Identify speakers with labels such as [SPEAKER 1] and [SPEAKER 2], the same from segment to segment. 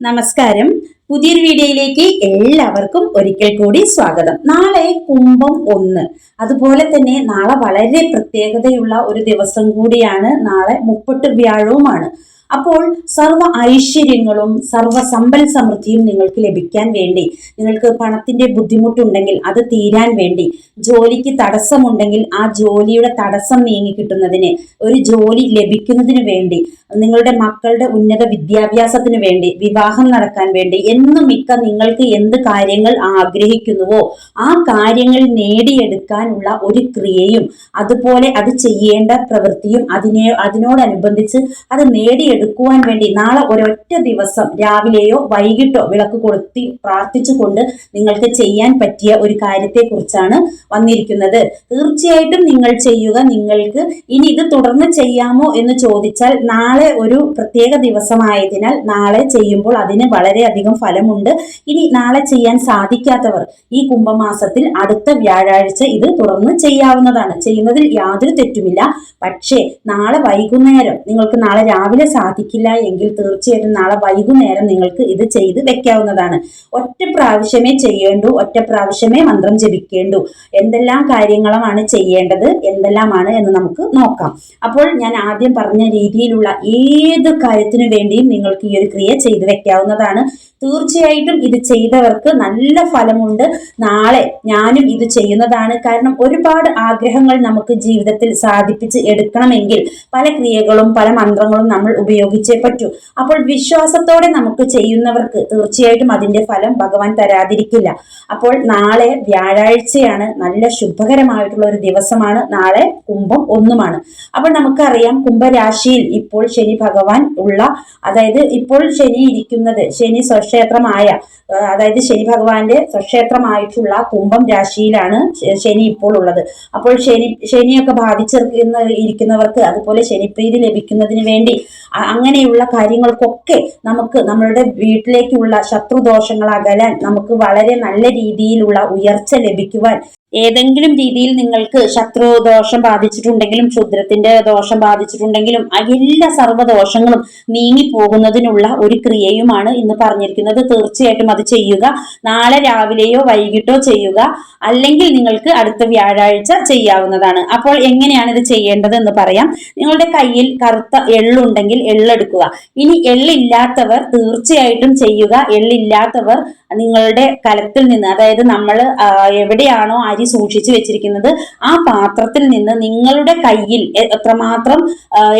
[SPEAKER 1] നമസ്കാരം. പുതിയൊരു വീഡിയോയിലേക്ക് എല്ലാവർക്കും ഒരിക്കൽ കൂടി സ്വാഗതം. നാളെ കുംഭം ഒന്ന്. അതുപോലെ തന്നെ നാളെ വളരെ പ്രത്യേകതയുള്ള ഒരു ദിവസം കൂടിയാണ്. നാളെ മുപ്പട്ട് വ്യാഴവുമാണ്. അപ്പോൾ സർവ ഐശ്വര്യങ്ങളും സർവ സമ്പൽ സമൃദ്ധിയും നിങ്ങൾക്ക് ലഭിക്കാൻ വേണ്ടി നിങ്ങൾക്ക് പണത്തിന്റെ ബുദ്ധിമുട്ടുണ്ടെങ്കിൽ അത് തീരാൻ വേണ്ടി ജോലിക്ക് തടസ്സമുണ്ടെങ്കിൽ ആ ജോലിയുടെ തടസ്സം നീങ്ങി കിട്ടുന്നതിന് ഒരു ജോലി ലഭിക്കുന്നതിന് വേണ്ടി നിങ്ങളുടെ മക്കളുടെ ഉന്നത വിദ്യാഭ്യാസത്തിന് വേണ്ടി വിവാഹം നടക്കാൻ വേണ്ടി എന്നും മിക്ക നിങ്ങൾക്ക് എന്ത് കാര്യങ്ങൾ ആഗ്രഹിക്കുന്നുവോ ആ കാര്യങ്ങൾ നേടിയെടുക്കാനുള്ള ഒരു ക്രിയയും അതുപോലെ അത് ചെയ്യേണ്ട പ്രവൃത്തിയും അതിനെ അതിനോടനുബന്ധിച്ച് അത് നേടിയെടുക്കുവാൻ വേണ്ടി നാളെ ഒരൊറ്റ ദിവസം രാവിലെയോ വൈകിട്ടോ വിളക്ക് കൊളുത്തി പ്രാർത്ഥിച്ചുകൊണ്ട് നിങ്ങൾക്ക് ചെയ്യാൻ പറ്റിയ ഒരു കാര്യത്തെക്കുറിച്ചാണ് വന്നിരിക്കുന്നത്. തീർച്ചയായിട്ടും നിങ്ങൾ ചെയ്യുക. നിങ്ങൾക്ക് ഇനി ഇത് തുടർന്ന് ചെയ്യാമോ എന്ന് ചോദിച്ചാൽ നാളെ ഒരു പ്രത്യേക ദിവസമായതിനാൽ നാളെ ചെയ്യുമ്പോൾ അതിന് വളരെയധികം ഫലമുണ്ട്. ഇനി നാളെ ചെയ്യാൻ സാധിക്കാത്തവർ ഈ കുംഭമാസത്തിൽ അടുത്ത വ്യാഴാഴ്ച ഇത് തുടർന്ന് ചെയ്യാവുന്നതാണ്. ചെയ്യുന്നതിൽ യാതൊരു തെറ്റുമില്ല. പക്ഷേ നാളെ വൈകുന്നേരം നിങ്ങൾക്ക് നാളെ രാവിലെ സാധിക്കില്ല എങ്കിൽ തീർച്ചയായിട്ടും നാളെ വൈകുന്നേരം നിങ്ങൾക്ക് ഇത് ചെയ്ത് വെക്കാവുന്നതാണ്. ഒറ്റ പ്രാവശ്യമേ ചെയ്യേണ്ടൂ ഒറ്റ പ്രാവശ്യമേ മന്ത്രം ജപിക്കേണ്ടൂ. എന്തെല്ലാം കാര്യങ്ങളുമാണ് ചെയ്യേണ്ടത് എന്തെല്ലാമാണ് എന്ന് നമുക്ക് നോക്കാം. അപ്പോൾ ഞാൻ ആദ്യം പറഞ്ഞ രീതിയിലുള്ള ഏത് കാര്യത്തിനു വേണ്ടിയും നിങ്ങൾക്ക് ഈ ഒരു ക്രിയ ചെയ്ത് വെക്കാവുന്നതാണ്. തീർച്ചയായിട്ടും ഇത് ചെയ്തവർക്ക് നല്ല ഫലമുണ്ട്. നാളെ ഞാനും ഇത് ചെയ്യുന്നതാണ്. കാരണം ഒരുപാട് ആഗ്രഹങ്ങൾ നമുക്ക് ജീവിതത്തിൽ സാധിപ്പിച്ച് എടുക്കണമെങ്കിൽ പല ക്രിയകളും പല മന്ത്രങ്ങളും നമ്മൾ ഉപയോഗിച്ചേ പറ്റൂ. അപ്പോൾ വിശ്വാസത്തോടെ നമുക്ക് ചെയ്യുന്നവർക്ക് തീർച്ചയായിട്ടും അതിന്റെ ഫലം ഭഗവാൻ തരാതിരിക്കില്ല. അപ്പോൾ നാളെ വ്യാഴാഴ്ചയാണ് നല്ല ശുഭകരമായിട്ടുള്ള ഒരു ദിവസമാണ്. നാളെ കുംഭം ഒന്നുമാണ്. അപ്പോൾ നമുക്കറിയാം കുംഭരാശിയിൽ ഇപ്പോൾ ശനി ഭഗവാൻ ഉള്ള അതായത് ഇപ്പോൾ ശനി ഇരിക്കുന്നത് ശനി സ്വക്ഷേത്രമായ അതായത് ശനി ഭഗവാന്റെ സ്വക്ഷേത്രമായിട്ടുള്ള കുംഭം രാശിയിലാണ് ശനി ഇപ്പോൾ ഉള്ളത്. അപ്പോൾ ശനി ശനിയൊക്കെ ബാധിച്ചിരിക്കുന്ന ഇരിക്കുന്നവർക്ക് അതുപോലെ ശനിപ്രീതി ലഭിക്കുന്നതിന് വേണ്ടി അങ്ങനെയുള്ള കാര്യങ്ങൾക്കൊക്കെ നമുക്ക് നമ്മളുടെ വീട്ടിലേക്കുള്ള ശത്രുദോഷങ്ങൾ അകലാൻ നമുക്ക് വളരെ നല്ല രീതിയിലുള്ള ഉയർച്ച ലഭിക്കുവാൻ ഏതെങ്കിലും രീതിയിൽ നിങ്ങൾക്ക് ശത്രു ദോഷം ബാധിച്ചിട്ടുണ്ടെങ്കിലും ക്ഷുദ്രത്തിന്റെ ദോഷം ബാധിച്ചിട്ടുണ്ടെങ്കിലും എല്ലാ സർവദോഷങ്ങളും നീങ്ങി പോകുന്നതിനുള്ള ഒരു ക്രിയയുമാണ് ഇന്ന് പറഞ്ഞിരിക്കുന്നത്. തീർച്ചയായിട്ടും അത് ചെയ്യുക. നാളെ രാവിലെയോ വൈകിട്ടോ ചെയ്യുക. അല്ലെങ്കിൽ നിങ്ങൾക്ക് അടുത്ത വ്യാഴാഴ്ച ചെയ്യാവുന്നതാണ്. അപ്പോൾ എങ്ങനെയാണ് ഇത് ചെയ്യേണ്ടത് എന്ന് പറയാം. നിങ്ങളുടെ കയ്യിൽ കറുത്ത എള്ളുണ്ടെങ്കിൽ എള്ളെടുക്കുക. ഇനി എള്ളില്ലാത്തവർ തീർച്ചയായിട്ടും ചെയ്യുക. എള്ളില്ലാത്തവർ നിങ്ങളുടെ കലത്തിൽ നിന്ന് അതായത് നമ്മൾ എവിടെയാണോ അരി സൂക്ഷിച്ചു വെച്ചിരിക്കുന്നത് ആ പാത്രത്തിൽ നിന്ന് നിങ്ങളുടെ കയ്യിൽ എത്രമാത്രം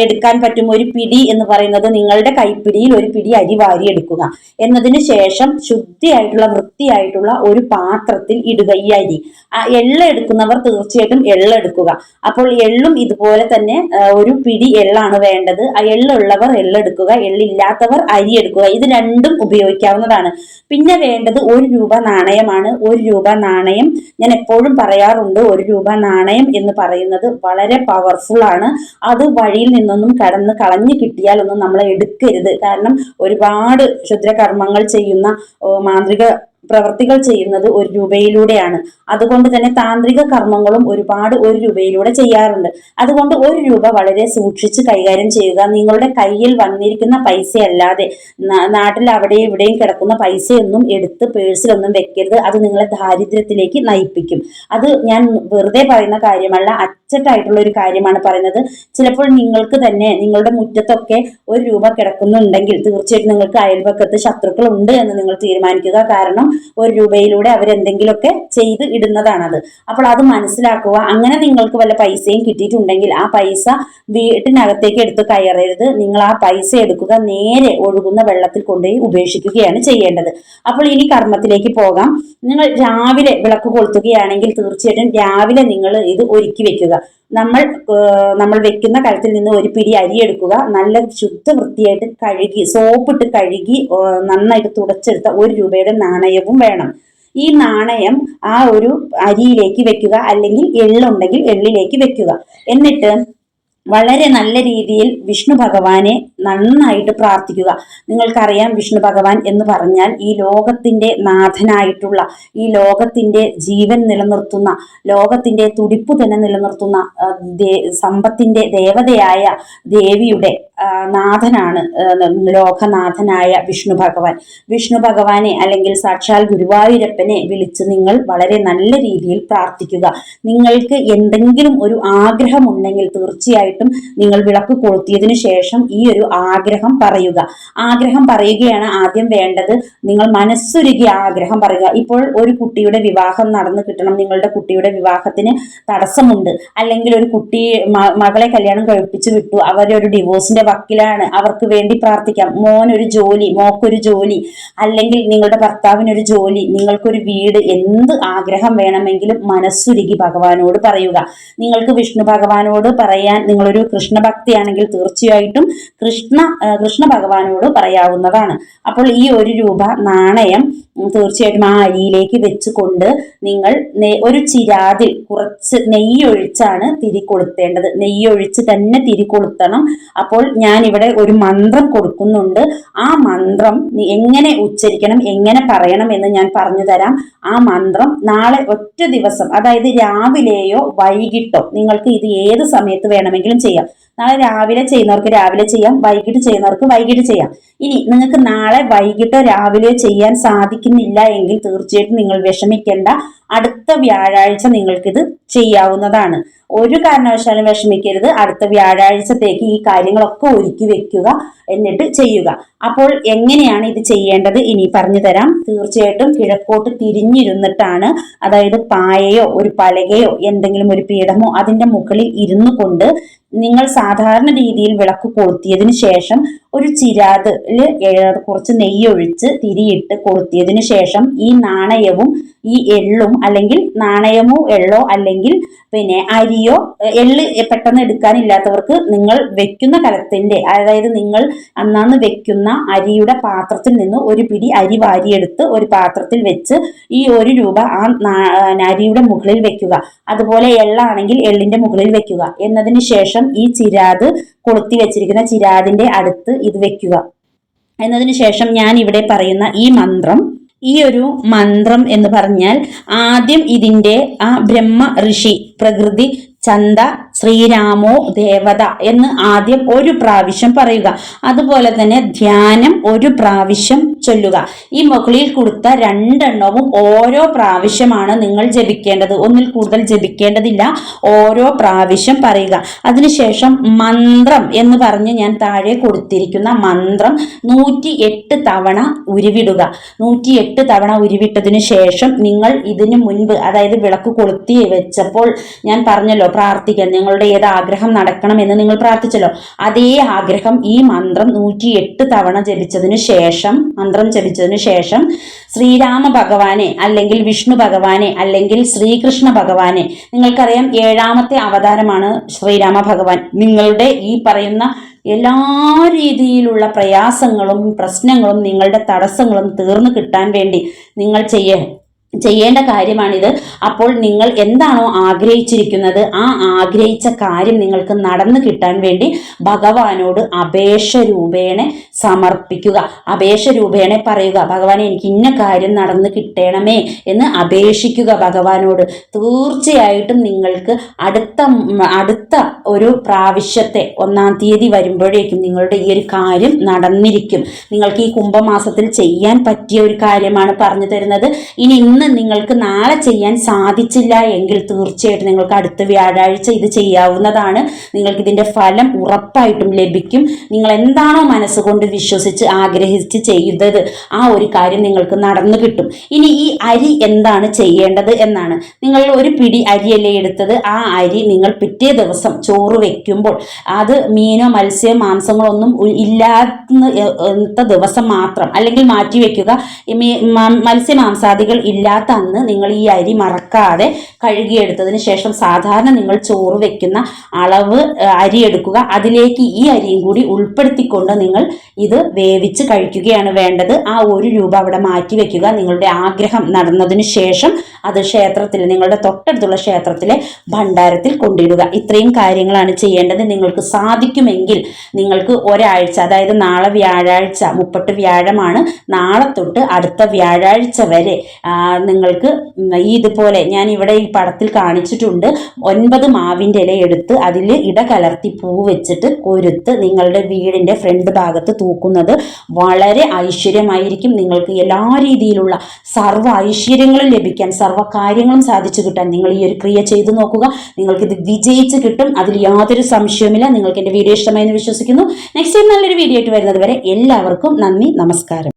[SPEAKER 1] എടുക്കാൻ പറ്റും ഒരു പിടി എന്ന് പറയുന്നത് നിങ്ങളുടെ കൈപ്പിടിയിൽ ഒരു പിടി അരി വാരി എടുക്കുക. എന്നതിന് ശേഷം ശുദ്ധിയായിട്ടുള്ള വൃത്തിയായിട്ടുള്ള ഒരു പാത്രത്തിൽ ഇടുക ഈ അരി. എള്ള എടുക്കുന്നവർ തീർച്ചയായിട്ടും എള്ള എടുക്കുക. അപ്പോൾ എള്ളും ഇതുപോലെ തന്നെ ഒരു പിടി എള്ളാണ് വേണ്ടത്. എള്ളുള്ളവർ എള്ളെടുക്കുക എള്ളില്ലാത്തവർ അരി എടുക്കുക. ഇത് രണ്ടും ഉപയോഗിക്കാവുന്നതാണ്. പിന്നെ വേണ്ടത് ഒരു രൂപ നാണയമാണ്. ഒരു രൂപ നാണയം ഞാൻ എപ്പോഴും പറയാറുണ്ട് ഒരു രൂപ നാണയം എന്ന് പറയുന്നത് വളരെ പവർഫുൾ ആണ്. അത് വഴിയിൽ നിന്നൊന്നും കടന്ന് കളഞ്ഞു കിട്ടിയാൽ ഒന്നും നമ്മളെ എടുക്കരുത്. കാരണം ഒരുപാട് ക്ഷുദ്രകർമ്മങ്ങൾ ചെയ്യുന്ന മാന്ത്രിക പ്രവർത്തികൾ ചെയ്യുന്നത് ഒരു രൂപയിലൂടെയാണ്. അതുകൊണ്ട് തന്നെ താന്ത്രിക കർമ്മങ്ങളും ഒരുപാട് ഒരു രൂപയിലൂടെ ചെയ്യാറുണ്ട്. അതുകൊണ്ട് ഒരു രൂപ വളരെ സൂക്ഷിച്ച് കൈകാര്യം ചെയ്യുക നിങ്ങളുടെ കയ്യിൽ വന്നിരിക്കുന്ന പൈസ അല്ലാതെ നാട്ടിൽ അവിടെയും ഇവിടെയും കിടക്കുന്ന പൈസയൊന്നും എടുത്ത് പേഴ്സിലൊന്നും വെക്കരുത്. അത് നിങ്ങളെ ദാരിദ്ര്യത്തിലേക്ക് നയിപ്പിക്കും. അത് ഞാൻ വെറുതെ പറയുന്ന കാര്യമല്ല അച്ചട്ടായിട്ടുള്ള ഒരു കാര്യമാണ് പറയുന്നത്. ചിലപ്പോൾ നിങ്ങൾക്ക് തന്നെ നിങ്ങളുടെ മുറ്റത്തൊക്കെ ഒരു രൂപ കിടക്കുന്നുണ്ടെങ്കിൽ തീർച്ചയായിട്ടും നിങ്ങൾക്ക് അയൽപക്കത്ത് ശത്രുക്കൾ ഉണ്ട് എന്ന് നിങ്ങൾ തീരുമാനിക്കുക. കാരണം ഒരു രൂപയിലൂടെ അവരെന്തെങ്കിലുമൊക്കെ ചെയ്ത് ഇടുന്നതാണത്. അപ്പോൾ അത് മനസ്സിലാക്കുക. അങ്ങനെ നിങ്ങൾക്ക് വല്ല പൈസയും കിട്ടിയിട്ടുണ്ടെങ്കിൽ ആ പൈസ വീട്ടിനകത്തേക്ക് എടുത്ത് കയറരുത്. നിങ്ങൾ ആ പൈസ എടുക്കുക. നേരെ ഒഴുകുന്ന വെള്ളത്തിൽ കൊണ്ടുപോയി ഉപേക്ഷിക്കുകയാണ് ചെയ്യേണ്ടത്. അപ്പോൾ ഇനി കർമ്മത്തിലേക്ക് പോകാം. നിങ്ങൾ രാവിലെ വിളക്ക് കൊളുത്തുകയാണെങ്കിൽ തീർച്ചയായിട്ടും രാവിലെ നിങ്ങൾ ഇത് ഒരുക്കി വെക്കുക. നമ്മൾ നമ്മൾ വെക്കുന്ന കലത്തിൽ നിന്ന് ഒരു പിടി അരി എടുക്കുക. നല്ല ശുദ്ധ വൃത്തിയായിട്ട് കഴുകി സോപ്പിട്ട് കഴുകി നന്നായിട്ട് തുടച്ചെടുത്ത ഒരു രൂപയുടെ നാണയവും വേണം. ഈ നാണയം ആ ഒരു അരിയിലേക്ക് വെക്കുക അല്ലെങ്കിൽ എള്ളുണ്ടെങ്കിൽ എള്ളിലേക്ക് വെക്കുക. എന്നിട്ട് വളരെ നല്ല രീതിയിൽ വിഷ്ണു ഭഗവാനെ നന്നായിട്ട് പ്രാർത്ഥിക്കുക. നിങ്ങൾക്കറിയാം വിഷ്ണു ഭഗവാൻ എന്ന് പറഞ്ഞാൽ ഈ ലോകത്തിന്റെ നാഥനായിട്ടുള്ള ഈ ലോകത്തിന്റെ ജീവൻ നിലനിർത്തുന്ന ലോകത്തിന്റെ തുടിപ്പ് തന്നെ നിലനിർത്തുന്ന സമ്പത്തിന്റെ ദേവതയായ ദേവിയുടെ നാഥനാണ് ലോകനാഥനായ വിഷ്ണു ഭഗവാൻ. വിഷ്ണു ഭഗവാനെ അല്ലെങ്കിൽ സാക്ഷാൽ ഗുരുവായൂരപ്പനെ വിളിച്ച് നിങ്ങൾ വളരെ നല്ല രീതിയിൽ പ്രാർത്ഥിക്കുക. നിങ്ങൾക്ക് എന്തെങ്കിലും ഒരു ആഗ്രഹമുണ്ടെങ്കിൽ തീർച്ചയായിട്ടും നിങ്ങൾ വിളക്ക് കൊളുത്തിയതിനു ശേഷം ഈ ഒരു ആഗ്രഹം പറയുക. ആഗ്രഹം പറയുകയാണ് ആദ്യം വേണ്ടത് നിങ്ങൾ മനസ്സൊരുകി ആഗ്രഹം പറയുക. ഇപ്പോൾ ഒരു കുട്ടിയുടെ വിവാഹം നടന്നു കിട്ടണം. നിങ്ങളുടെ കുട്ടിയുടെ വിവാഹത്തിന് തടസ്സമുണ്ട്. അല്ലെങ്കിൽ ഒരു കുട്ടി മകളെ കല്യാണം കഴിപ്പിച്ചു വിട്ടു. അവരൊരു ഡിവോഴ്സിന്റെ വക്കിലാണ്. അവർക്ക് വേണ്ടി പ്രാർത്ഥിക്കാം. മോൻ ഒരു ജോലി മോക്കൊരു ജോലി. അല്ലെങ്കിൽ നിങ്ങളുടെ ഭർത്താവിനൊരു ജോലി. നിങ്ങൾക്കൊരു വീട്. എന്ത് ആഗ്രഹം വേണമെങ്കിലും മനസ്സുരുകി ഭഗവാനോട് പറയുക. നിങ്ങൾക്ക് വിഷ്ണു ഭഗവാനോട് പറയാൻ നിങ്ങളൊരു കൃഷ്ണഭക്തിയാണെങ്കിൽ തീർച്ചയായിട്ടും കൃഷ്ണ കൃഷ്ണ ഭഗവാനോട് പറയാവുന്നതാണ്. അപ്പോൾ ഈ ഒരു രൂപ നാണയം തീർച്ചയായിട്ടും ആ അരിയിലേക്ക് വെച്ചുകൊണ്ട് നിങ്ങൾ ഒരു ചിരാതിൽ കുറച്ച് നെയ്യ് ഒഴിച്ചാണ് തിരി കൊളുത്തേണ്ടത്. നെയ്യ് ഒഴിച്ച് തന്നെ തിരി കൊളുത്തണം. അപ്പോൾ ഞാൻ ഇവിടെ ഒരു മന്ത്രം കൊടുക്കുന്നുണ്ട്. ആ മന്ത്രം എങ്ങനെ ഉച്ചരിക്കണം എങ്ങനെ പറയണം എന്ന് ഞാൻ പറഞ്ഞു തരാം. ആ മന്ത്രം നാളെ ഒറ്റ ദിവസം അതായത് രാവിലെയോ വൈകിട്ടോ നിങ്ങൾക്ക് ഇത് ഏത് സമയത്ത് വേണമെങ്കിലും ചെയ്യാം. നാളെ രാവിലെ ചെയ്യുന്നവർക്ക് രാവിലെ ചെയ്യാം വൈകിട്ട് ചെയ്യുന്നവർക്ക് വൈകിട്ട് ചെയ്യാം. ഇനി നിങ്ങൾക്ക് നാളെ വൈകിട്ടോ രാവിലെയോ ചെയ്യാൻ സാധിക്കുന്നില്ല എങ്കിൽ തീർച്ചയായിട്ടും നിങ്ങൾ വിഷമിക്കേണ്ട. അടുത്ത വ്യാഴാഴ്ച നിങ്ങൾക്കിത് ചെയ്യാവുന്നതാണ്. ഒരു കാരണവശാലും വിഷമിക്കരുത്. അടുത്ത വ്യാഴാഴ്ചത്തേക്ക് ഈ കാര്യങ്ങളൊക്കെ ഒരുക്കി വെക്കുക എന്നിട്ട് ചെയ്യുക. അപ്പോൾ എങ്ങനെയാണ് ഇത് ചെയ്യേണ്ടത് ഇനി പറഞ്ഞു തരാം. തീർച്ചയായിട്ടും കിഴക്കോട്ട് തിരിഞ്ഞിരുന്നിട്ടാണ് അതായത് പായയോ ഒരു പലകയോ എന്തെങ്കിലും ഒരു പീഠമോ അതിന്റെ മുകളിൽ ഇരുന്നു കൊണ്ട് നിങ്ങൾ സാധാരണ രീതിയിൽ വിളക്ക് കൊളുത്തിയതിനു ശേഷം ഒരു ചിരാതിൽ കുറച്ച് നെയ്യൊഴിച്ച് തിരിയിട്ട് കൊളുത്തിയതിനു ശേഷം ഈ നാണയവും ഈ എള്ളും അല്ലെങ്കിൽ നാണയമോ എള്ളോ അല്ലെങ്കിൽ പിന്നെ അരിയോ എള്ള് പെട്ടെന്ന് എടുക്കാനില്ലാത്തവർക്ക് നിങ്ങൾ വെക്കുന്ന കലത്തിന്റെ അതായത് നിങ്ങൾ അന്നാന്ന് വെക്കുന്ന അരിയുടെ പാത്രത്തിൽ നിന്ന് ഒരു പിടി അരി വാരിയെടുത്ത് ഒരു പാത്രത്തിൽ വെച്ച് ഈ ഒരു രൂപ ആ അരിയുടെ മുകളിൽ വെക്കുക. അതുപോലെ എള്ളാണെങ്കിൽ എള്ളിന്റെ മുകളിൽ വെക്കുക. എന്നതിന് ശേഷം ഈ ചിരാത് കൊളുത്തി വെച്ചിരിക്കുന്ന ചിരാതിന്റെ അടുത്ത് ഇത് വെക്കുക. എന്നതിന് ശേഷം ഞാൻ ഇവിടെ പറയുന്ന ഈ മന്ത്രം ഈ ഒരു മന്ത്രം എന്ന് പറഞ്ഞാൽ ആദ്യം ഇതിന്റെ ആ ബ്രഹ്മ ഋഷി പ്രകൃതി ചന്ത ശ്രീരാമോ ദേവത എന്ന് ആദ്യം ഒരു പ്രാവശ്യം പറയുക. അതുപോലെ തന്നെ ധ്യാനം ഒരു പ്രാവശ്യം ചൊല്ലുക. ഈ മുകളിൽ കൊടുത്ത രണ്ടെണ്ണവും ഓരോ പ്രാവശ്യമാണ് നിങ്ങൾ ജപിക്കേണ്ടത്. ഒന്നിൽ കൂടുതൽ ജപിക്കേണ്ടതില്ല. ഓരോ പ്രാവശ്യം പറയുക. അതിനുശേഷം മന്ത്രം എന്ന് പറഞ്ഞ് ഞാൻ താഴെ കൊടുത്തിരിക്കുന്ന മന്ത്രം നൂറ്റി എട്ട് തവണ ഉരുവിടുക. നൂറ്റി എട്ട് തവണ ഉരുവിട്ടതിനു ശേഷം നിങ്ങൾ ഇതിനു മുൻപ് അതായത് വിളക്ക് കൊളുത്തി വെച്ചപ്പോൾ ഞാൻ പറഞ്ഞല്ലോ പ്രാർത്ഥിക്കാൻ. നിങ്ങളുടെ ഏത് ആഗ്രഹം നടക്കണം എന്ന് നിങ്ങൾ പ്രാർത്ഥിച്ചല്ലോ. അതേ ആഗ്രഹം ഈ മന്ത്രം നൂറ്റി എട്ട് തവണ ജപിച്ചതിനു ശേഷം മന്ത്രം ജപിച്ചതിനു ശേഷം ശ്രീരാമ ഭഗവാനെ അല്ലെങ്കിൽ വിഷ്ണു ഭഗവാനെ അല്ലെങ്കിൽ ശ്രീകൃഷ്ണ ഭഗവാനെ നിങ്ങൾക്കറിയാം ഏഴാമത്തെ അവതാരമാണ് ശ്രീരാമ ഭഗവാൻ. നിങ്ങളുടെ ഈ പറയുന്ന എല്ലാ രീതിയിലുള്ള പ്രയാസങ്ങളും പ്രശ്നങ്ങളും നിങ്ങളുടെ തടസ്സങ്ങളും തീർന്നു കിട്ടാൻ വേണ്ടി നിങ്ങൾ ചെയ്യേ. ചെയ്യേണ്ട കാര്യമാണിത്. അപ്പോൾ നിങ്ങൾ എന്താണോ ആഗ്രഹിച്ചിരിക്കുന്നത് ആ ആഗ്രഹിച്ച കാര്യം നിങ്ങൾക്ക് നടന്നു കിട്ടാൻ വേണ്ടി ഭഗവാനോട് അപേക്ഷ രൂപേണ സമർപ്പിക്കുക. അപേക്ഷ രൂപേണ പറയുക ഭഗവാനെ എനിക്ക് ഇന്ന കാര്യം നടന്നു കിട്ടണമേ എന്ന് അപേക്ഷിക്കുക ഭഗവാനോട്. തീർച്ചയായിട്ടും നിങ്ങൾക്ക് അടുത്ത അടുത്ത ഒരു പ്രാവശ്യത്തെ ഒന്നാം തീയതി വരുമ്പോഴേക്കും നിങ്ങളുടെ ഈ ഒരു കാര്യം നടന്നിരിക്കും. നിങ്ങൾക്ക് ഈ കുംഭമാസത്തിൽ ചെയ്യാൻ പറ്റിയ ഒരു കാര്യമാണ് പറഞ്ഞു തരുന്നത്. ഇനി ഇന്ന് നിങ്ങൾക്ക് നാളെ ചെയ്യാൻ സാധിച്ചില്ല എങ്കിൽ തീർച്ചയായിട്ടും നിങ്ങൾക്ക് അടുത്ത വ്യാഴാഴ്ച ഇത് ചെയ്യാവുന്നതാണ്. നിങ്ങൾക്ക് ഇതിന്റെ ഫലം ഉറപ്പായിട്ടും ലഭിക്കും. നിങ്ങൾ എന്താണോ മനസ്സുകൊണ്ട് വിശ്വസിച്ച് ആഗ്രഹിച്ച് ചെയ്തത് ആ ഒരു കാര്യം നിങ്ങൾക്ക് നടന്നു കിട്ടും. ഇനി ഈ അരി എന്താണ് ചെയ്യേണ്ടത് എന്നാണ്. നിങ്ങൾ ഒരു പിടി അരിയല്ലേ എടുത്തത്? ആ അരി നിങ്ങൾ പിറ്റേ ദിവസം ചോറ് വെക്കുമ്പോൾ അത് മീനോ മത്സ്യമോ മാംസങ്ങളോ ഒന്നും ഇല്ലാത്ത ദിവസം മാത്രം അല്ലെങ്കിൽ മാറ്റി വെക്കുക. മത്സ്യമാംസാദികൾ ഇല്ല ഇല്ലാത്ത അന്ന് നിങ്ങൾ ഈ അരി മറക്കാതെ കഴുകിയെടുത്തതിന് ശേഷം സാധാരണ നിങ്ങൾ ചോറ് വെക്കുന്ന അളവ് അരി എടുക്കുക. അതിലേക്ക് ഈ അരിയും കൂടി ഉൾപ്പെടുത്തിക്കൊണ്ട് നിങ്ങൾ ഇത് വേവിച്ച് കഴിക്കുകയാണ് വേണ്ടത്. ആ ഒരു രൂപ അവിടെ മാറ്റി വെക്കുക. നിങ്ങളുടെ ആഗ്രഹം നടന്നതിന് ശേഷം അത് ക്ഷേത്രത്തിൽ നിങ്ങളുടെ തൊട്ടടുത്തുള്ള ക്ഷേത്രത്തിലെ ഭണ്ഡാരത്തിൽ കൊണ്ടിടുക. ഇത്രയും കാര്യങ്ങളാണ് ചെയ്യേണ്ടത്. നിങ്ങൾക്ക് സാധിക്കുമെങ്കിൽ നിങ്ങൾക്ക് ഒരാഴ്ച അതായത് നാളെ വ്യാഴാഴ്ച മുപ്പട്ട് വ്യാഴമാണ്. നാളെ തൊട്ട് അടുത്ത വ്യാഴാഴ്ച വരെ നിങ്ങൾക്ക് ഇതുപോലെ ഞാൻ ഇവിടെ ഈ പടത്തിൽ കാണിച്ചിട്ടുണ്ട്. ഒൻപത് മാവിന്റെ ഇല എടുത്ത് അതിൽ ഇട കലർത്തി പൂ വെച്ചിട്ട് കൊരുത്ത് നിങ്ങളുടെ വീടിന്റെ ഫ്രണ്ട് ഭാഗത്ത് തൂക്കുന്നത് വളരെ ഐശ്വര്യമായിരിക്കും. നിങ്ങൾക്ക് എല്ലാ രീതിയിലുള്ള സർവ ഐശ്വര്യങ്ങളും ലഭിക്കാൻ സർവ കാര്യങ്ങളും സാധിച്ചു കിട്ടാൻ നിങ്ങൾ ഈ ഒരു ക്രിയ ചെയ്തു നോക്കുക. നിങ്ങൾക്കിത് വിജയിച്ച് കിട്ടും. അതിൽ യാതൊരു സംശയവുമില്ല. നിങ്ങൾക്ക് എന്റെ വീഡിയോ ഇഷ്ടമായി എന്ന് വിശ്വസിക്കുന്നു. നെക്സ്റ്റ് ടൈം നല്ലൊരു വീഡിയോ ആയിട്ട് വരുന്നത് വരെ എല്ലാവർക്കും നന്ദി നമസ്കാരം.